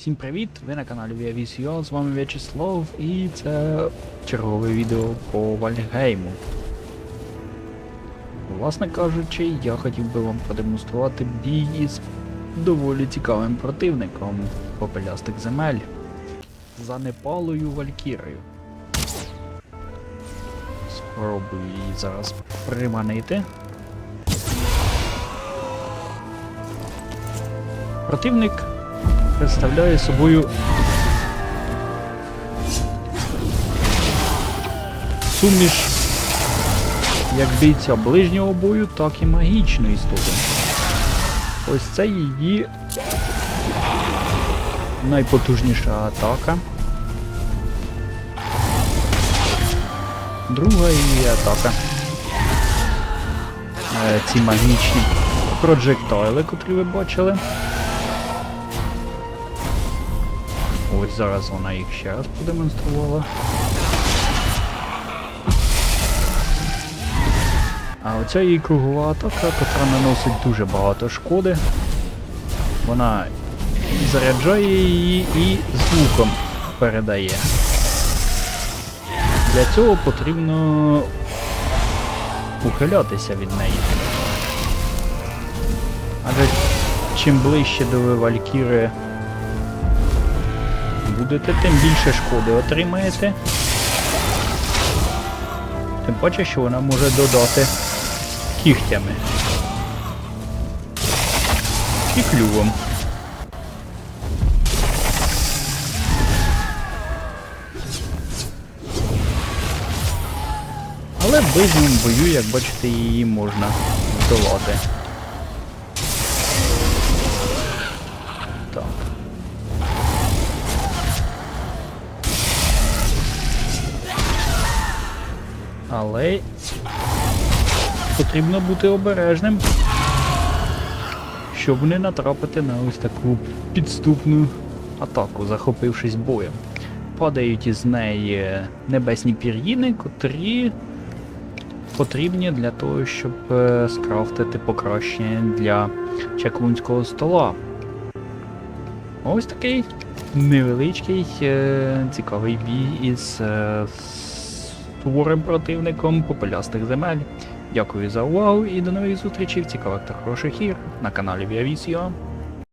Всім привіт! Ви на каналі ViaVisio, з вами В'ячеслав і це чергове відео по Вальгейму. Власне кажучи, я хотів би вам продемонструвати бій із доволі цікавим противником попелястих земель за Непалою Валькірою. Спробую її зараз приманити. Противник представляє собою суміш як бійця ближнього бою, так і магічної істоти. Ось це її найпотужніша атака. Друга її атака. Е, Ці магічні проджектайли, котрі ви бачили. Ось зараз вона їх ще раз продемонструвала. А оця її кругова атака, котра наносить дуже багато шкоди. Вона заряджає її і звуком передає. Для цього потрібно ухилятися від неї. Адже чим ближче до Валькіри будете, тим більше шкоди отримаєте. Тим паче, що вона може додати кігтями. І клювом. Але в ближньому бою, як бачите, її можна здолати. Так. Але потрібно бути обережним, щоб не натрапити на ось таку підступну атаку, захопившись боєм. Падають із неї небесні пір'їни, котрі потрібні для того, щоб е, скрафтити покращення для чаклунського стола. Ось такий невеличкий е, цікавий бій із суворим противником попелястих земель. Дякую за увагу і до нових зустрічей в цікавих та хороших ігр на каналі ViaVisio.